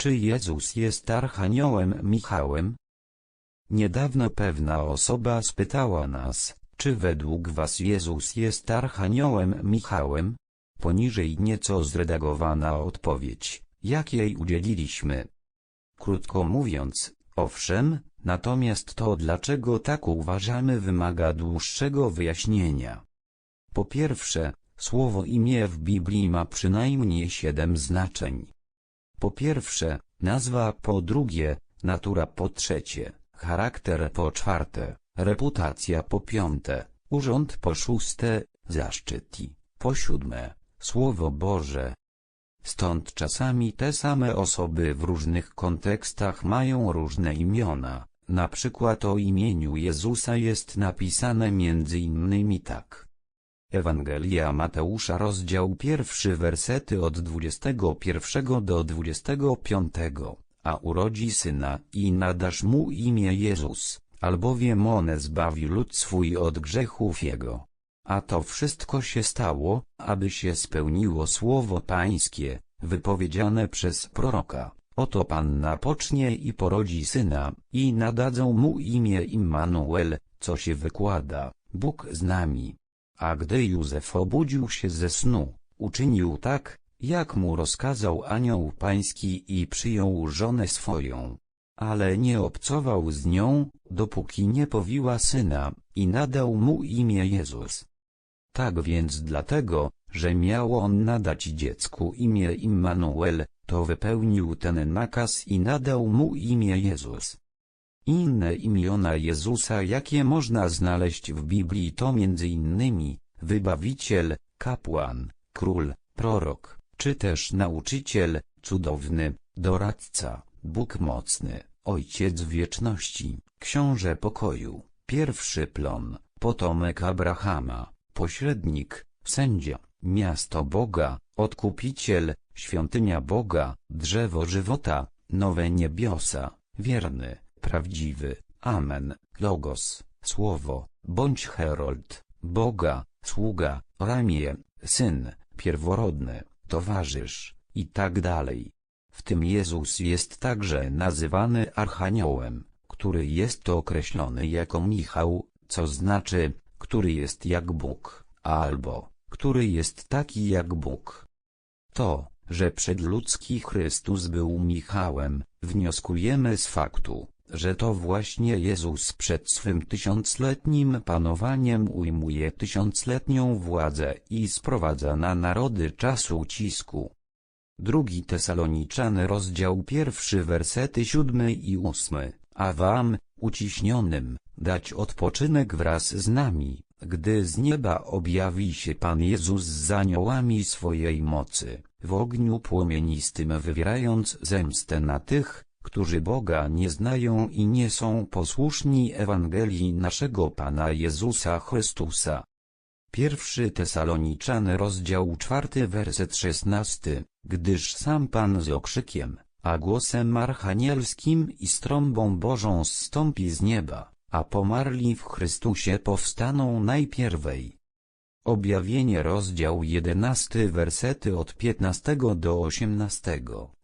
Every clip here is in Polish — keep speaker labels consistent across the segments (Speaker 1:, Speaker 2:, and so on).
Speaker 1: Czy Jezus jest Archaniołem Michałem? Niedawno pewna osoba spytała nas, czy według was Jezus jest Archaniołem Michałem? Poniżej nieco zredagowana odpowiedź, jakiej udzieliliśmy. Krótko mówiąc, owszem, natomiast to dlaczego tak uważamy wymaga dłuższego wyjaśnienia. Po pierwsze, słowo imię w Biblii ma przynajmniej siedem znaczeń. Po pierwsze, nazwa po drugie, natura po trzecie, charakter po czwarte, reputacja po piąte, urząd po szóste, zaszczyt i, po siódme, Słowo Boże. Stąd czasami te same osoby w różnych kontekstach mają różne imiona, na przykład o imieniu Jezusa jest napisane między innymi tak. Ewangelia Mateusza rozdział pierwszy wersety od 21 do 25, a urodzi syna i nadasz mu imię Jezus, albowiem on zbawi lud swój od grzechów jego. A to wszystko się stało, aby się spełniło słowo pańskie, wypowiedziane przez proroka. Oto Panna pocznie i porodzi syna, i nadadzą mu imię Immanuel, co się wykłada, Bóg z nami. A gdy Józef obudził się ze snu, uczynił tak, jak mu rozkazał anioł pański i przyjął żonę swoją. Ale nie obcował z nią, dopóki nie powiła syna, i nadał mu imię Jezus. Tak więc dlatego, że miał on nadać dziecku imię Immanuel, to wypełnił ten nakaz i nadał mu imię Jezus. Inne imiona Jezusa jakie można znaleźć w Biblii to innymi, wybawiciel, kapłan, król, prorok, czy też nauczyciel, cudowny, doradca, Bóg mocny, ojciec wieczności, książę pokoju, pierwszy plon, potomek Abrahama, pośrednik, sędzia, miasto Boga, odkupiciel, świątynia Boga, drzewo żywota, nowe niebiosa, wierny, prawdziwy, amen, logos, słowo, bądź herold, Boga, sługa, ramię, syn, pierworodny, towarzysz, i tak dalej. W tym Jezus jest także nazywany Archaniołem, który jest określony jako Michał, co znaczy, który jest jak Bóg, albo, który jest taki jak Bóg. To, że przedludzki Chrystus był Michałem, wnioskujemy z faktu, że to właśnie Jezus przed swym tysiącletnim panowaniem ujmuje tysiącletnią władzę i sprowadza na narody czas ucisku. Drugi Tesaloniczany rozdział pierwszy wersety siódmy i ósmy, a wam, uciśnionym, dać odpoczynek wraz z nami, gdy z nieba objawi się Pan Jezus z aniołami swojej mocy, w ogniu płomienistym wywierając zemstę na tych, którzy Boga nie znają i nie są posłuszni Ewangelii naszego Pana Jezusa Chrystusa. Pierwszy Tesaloniczany rozdział czwarty werset szesnasty, gdyż sam Pan z okrzykiem, a głosem archanielskim i strąbą Bożą zstąpi z nieba, a pomarli w Chrystusie powstaną najpierwej. Objawienie rozdział 11 wersety od 15 do 18.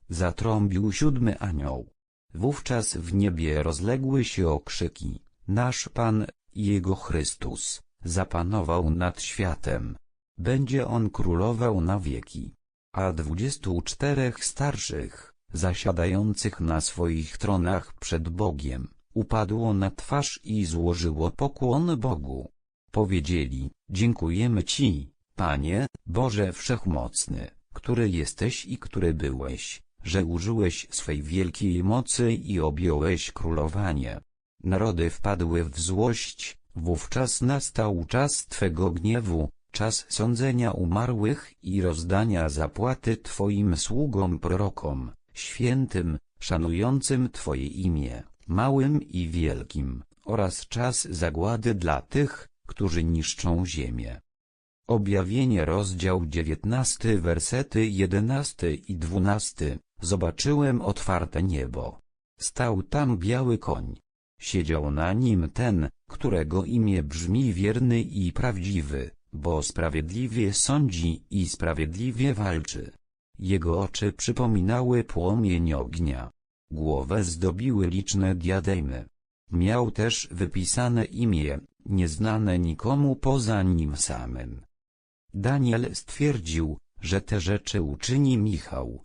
Speaker 1: Zatrąbił siódmy anioł. Wówczas w niebie rozległy się okrzyki, nasz Pan, Jego Chrystus, zapanował nad światem. Będzie On królował na wieki. A dwudziestu czterech starszych, zasiadających na swoich tronach przed Bogiem, upadło na twarz i złożyło pokłon Bogu. Powiedzieli, dziękujemy Ci, Panie, Boże Wszechmocny, który jesteś i który byłeś, że użyłeś swej wielkiej mocy i objąłeś królowanie. Narody wpadły w złość, wówczas nastał czas Twego gniewu, czas sądzenia umarłych i rozdania zapłaty Twoim sługom prorokom, świętym, szanującym Twoje imię małym i wielkim, oraz czas zagłady dla tych, którzy niszczą ziemię. Objawienie rozdział 19 wersety 11 i 12 Zobaczyłem otwarte niebo. Stał tam biały koń. Siedział na nim ten, którego imię brzmi wierny i prawdziwy, bo sprawiedliwie sądzi i sprawiedliwie walczy. Jego oczy przypominały płomień ognia. Głowę zdobiły liczne diademy. Miał też wypisane imię, nieznane nikomu poza nim samym. Daniel stwierdził, że te rzeczy uczyni Michał.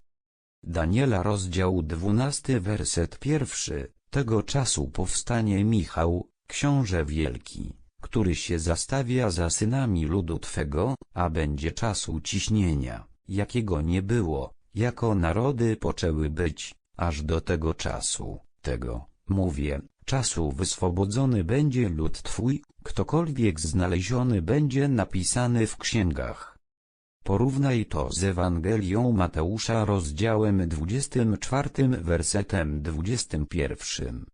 Speaker 1: Daniela rozdział 12 werset pierwszy. Tego czasu powstanie Michał, książę wielki, który się zastawia za synami ludu Twego, a będzie czasu ciśnienia, jakiego nie było, jako narody poczęły być, aż do tego czasu, tego, mówię, czasu wyswobodzony będzie lud Twój, ktokolwiek znaleziony będzie napisany w księgach. Porównaj to z Ewangelią Mateusza rozdziałem 24 wersetem 21.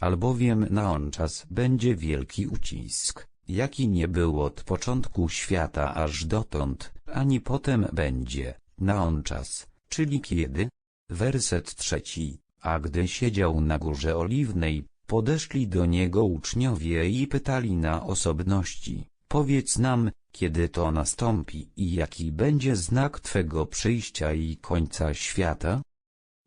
Speaker 1: Albowiem na on czas będzie wielki ucisk, jaki nie był od początku świata aż dotąd, ani potem będzie, na on czas, czyli kiedy? Werset trzeci, a gdy siedział na górze oliwnej, podeszli do niego uczniowie i pytali na osobności, powiedz nam, kiedy to nastąpi i jaki będzie znak Twego przyjścia i końca świata?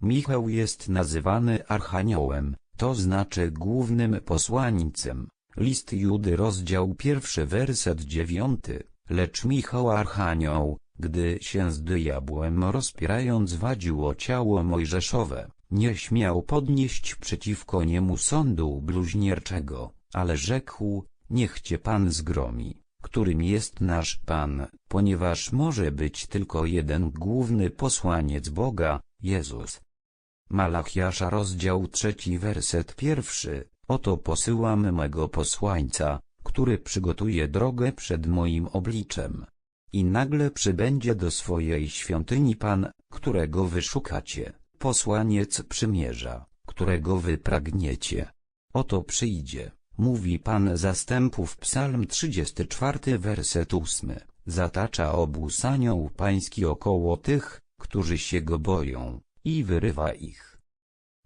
Speaker 1: Michał jest nazywany Archaniołem, to znaczy głównym posłańcem. List Judy rozdział pierwszy werset dziewiąty, lecz Michał Archanioł, gdy się z diabłem rozpierając wadził o ciało mojżeszowe, nie śmiał podnieść przeciwko niemu sądu bluźnierczego, ale rzekł, niech cię Pan zgromi którym jest nasz Pan, ponieważ może być tylko jeden główny posłaniec Boga, Jezus. Malachiasza rozdział trzeci werset pierwszy, oto posyłam mego posłańca, który przygotuje drogę przed moim obliczem. I nagle przybędzie do swojej świątyni Pan, którego wy szukacie, posłaniec przymierza, którego wy pragniecie. Oto przyjdzie, Mówi Pan zastępów psalm 34 werset 8, zatacza obóz anioł pański około tych, którzy się go boją, i wyrywa ich.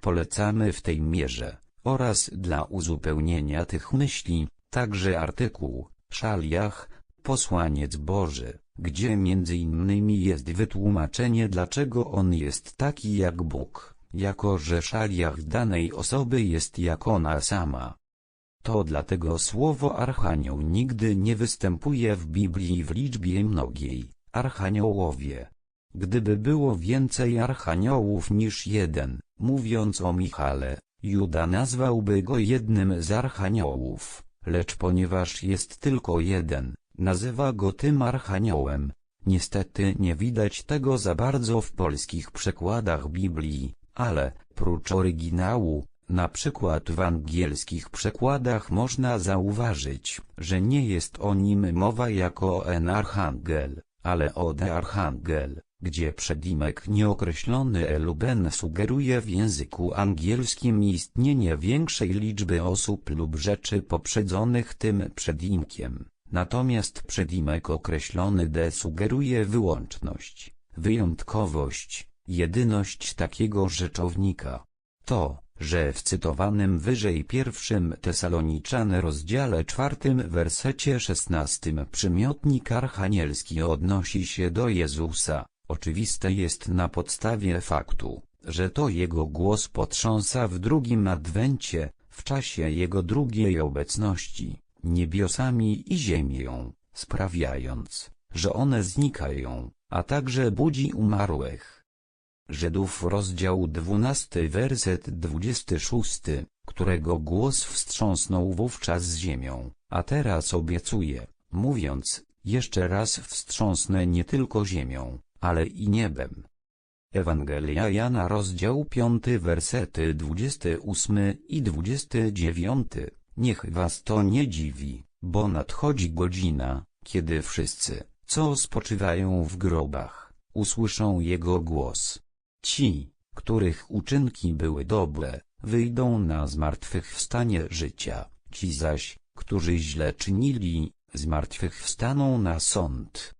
Speaker 1: Polecamy w tej mierze, oraz dla uzupełnienia tych myśli, także artykuł, Szaliach, Posłaniec Boży, gdzie między innymi jest wytłumaczenie dlaczego on jest taki jak Bóg, jako że szaliach danej osoby jest jak ona sama. To dlatego słowo archanioł nigdy nie występuje w Biblii w liczbie mnogiej, archaniołowie. Gdyby było więcej archaniołów niż jeden, mówiąc o Michale, Juda nazwałby go jednym z archaniołów, lecz ponieważ jest tylko jeden, nazywa go tym archaniołem. Niestety nie widać tego za bardzo w polskich przekładach Biblii, ale, prócz oryginału, na przykład w angielskich przekładach można zauważyć, że nie jest o nim mowa jako o en archangel, ale o de archangel, gdzie przedimek nieokreślony eluben sugeruje w języku angielskim istnienie większej liczby osób lub rzeczy poprzedzonych tym przedimkiem. Natomiast przedimek określony de sugeruje wyłączność, wyjątkowość, jedyność takiego rzeczownika. To, że w cytowanym wyżej pierwszym Tesaloniczan rozdziale czwartym wersecie szesnastym przymiotnik archanielski odnosi się do Jezusa, oczywiste jest na podstawie faktu, że to Jego głos potrząsa w drugim adwencie, w czasie Jego drugiej obecności, niebiosami i ziemią, sprawiając, że one znikają, a także budzi umarłych. Żydów rozdział 12 werset 26, którego głos wstrząsnął wówczas ziemią, a teraz obiecuje, mówiąc, jeszcze raz wstrząsnę nie tylko ziemią, ale i niebem. Ewangelia Jana rozdział 5 wersety 28 i 29, niech was to nie dziwi, bo nadchodzi godzina, kiedy wszyscy, co spoczywają w grobach, usłyszą Jego głos Ci, których uczynki były dobre, wyjdą na zmartwychwstanie życia, ci zaś, którzy źle czynili, zmartwychwstaną na sąd.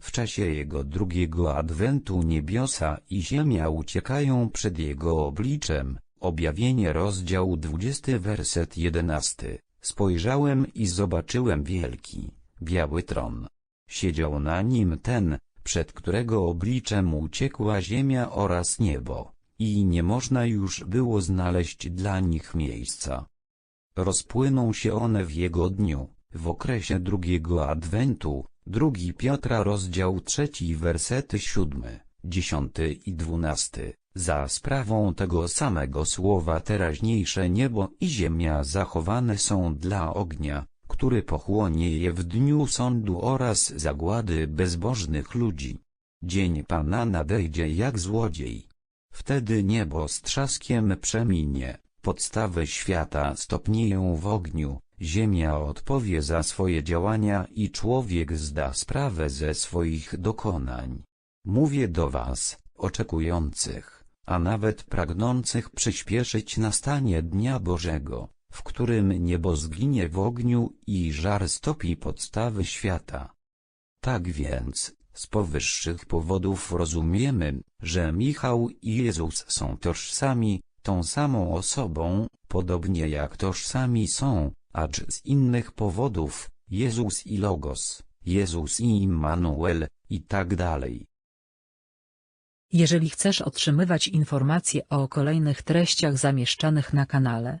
Speaker 1: W czasie jego drugiego adwentu niebiosa i ziemia uciekają przed jego obliczem. Objawienie rozdział 20 werset 11. Spojrzałem i zobaczyłem wielki, biały tron. Siedział na nim ten, przed którego obliczem uciekła ziemia oraz niebo, i nie można już było znaleźć dla nich miejsca. Rozpłyną się one w jego dniu, w okresie drugiego adwentu, drugi Piotra rozdział trzeci wersety siódmy, dziesiąty i dwunasty. Za sprawą tego samego słowa teraźniejsze niebo i ziemia zachowane są dla ognia, który pochłonie je w dniu sądu oraz zagłady bezbożnych ludzi. Dzień Pana nadejdzie jak złodziej. Wtedy niebo z trzaskiem przeminie, podstawy świata stopnieją w ogniu, ziemia odpowie za swoje działania i człowiek zda sprawę ze swoich dokonań. Mówię do was, oczekujących, a nawet pragnących przyspieszyć nastanie Dnia Bożego, w którym niebo zginie w ogniu i żar stopi podstawy świata. Tak więc, z powyższych powodów rozumiemy, że Michał i Jezus są tożsami, tą samą osobą, podobnie jak tożsami są, acz z innych powodów, Jezus i Logos, Jezus i Immanuel, i tak dalej.
Speaker 2: Jeżeli chcesz otrzymywać informacje o kolejnych treściach zamieszczanych na kanale,